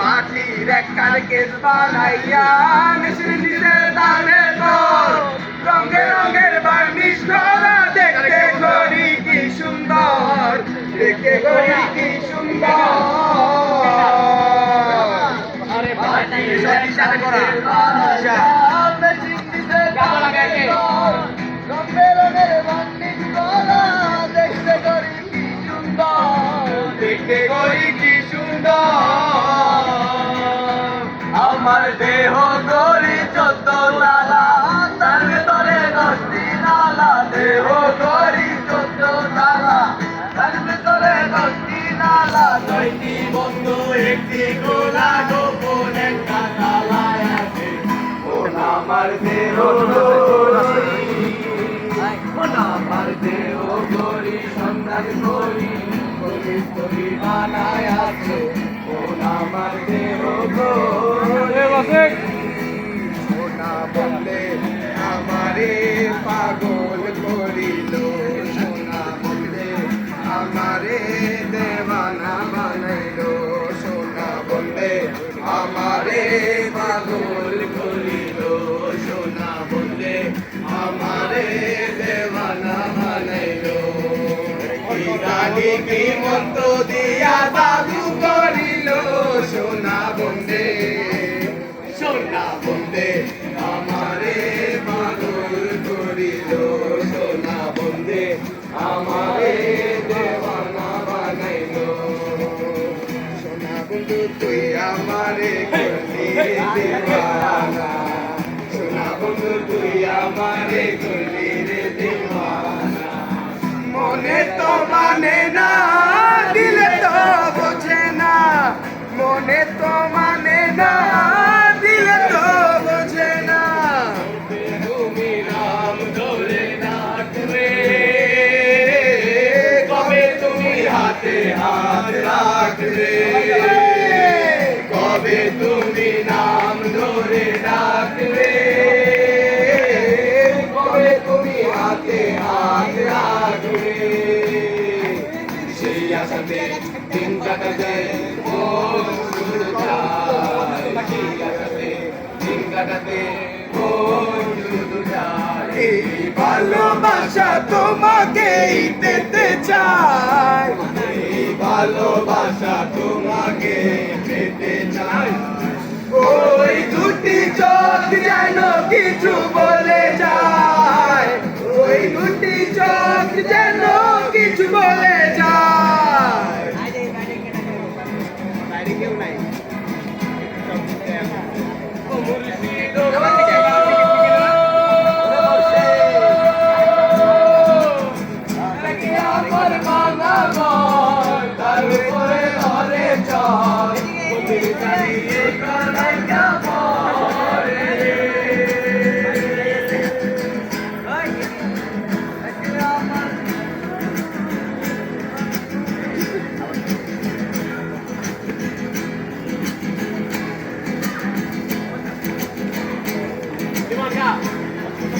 মাটির কেস বানাইয়া মিশ্রি দিতে দানে তোর রঙে রঙের বার্নিশ করা দেখতে গরি কি সুন্দর দেখতে গরি কি সুন্দর আরে দেখতে গরি কি সুন্দর। আমার দেহ গরি চোদ্দ তালা তার ভেতরে দশটি নালা। দেহ গরি চোদ্দ তালা তার ভেতরে দশটি নালা। ছয়টি বন্ধু, একটি গোলা, গোপন একটা তালায় আছে। ও, আমার দেহ বানায় আছে ও আমার দেহ গরি কি গালি মন্ত্র দিয়া দাদু করিল? সোনা বন্দে সোনা বন্দে আমারে পাগল করিল। সোনা বন্দে আমারে দেওয়ানা বানাইল। সোনা বন্ধু তুই আমারে করলি দেওয়ানা। সোনা বন্ধু তুই আমারে করলি মনে তো মানে না দিলে তো বোঝে না। মনে তো মানে না দিলে তো বোঝে না। তুমি রাম ধরে নাচবে কবে তুমি হাতে হাত রাখবে? কবে তুমি নাম ধরে ডাকবে সেই ভালোবাসা তোমাকেই পেতে চায় এই ভালোবাসা তোমাকে পেতে চায় ওই দুটি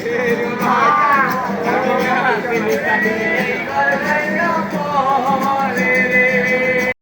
திருமா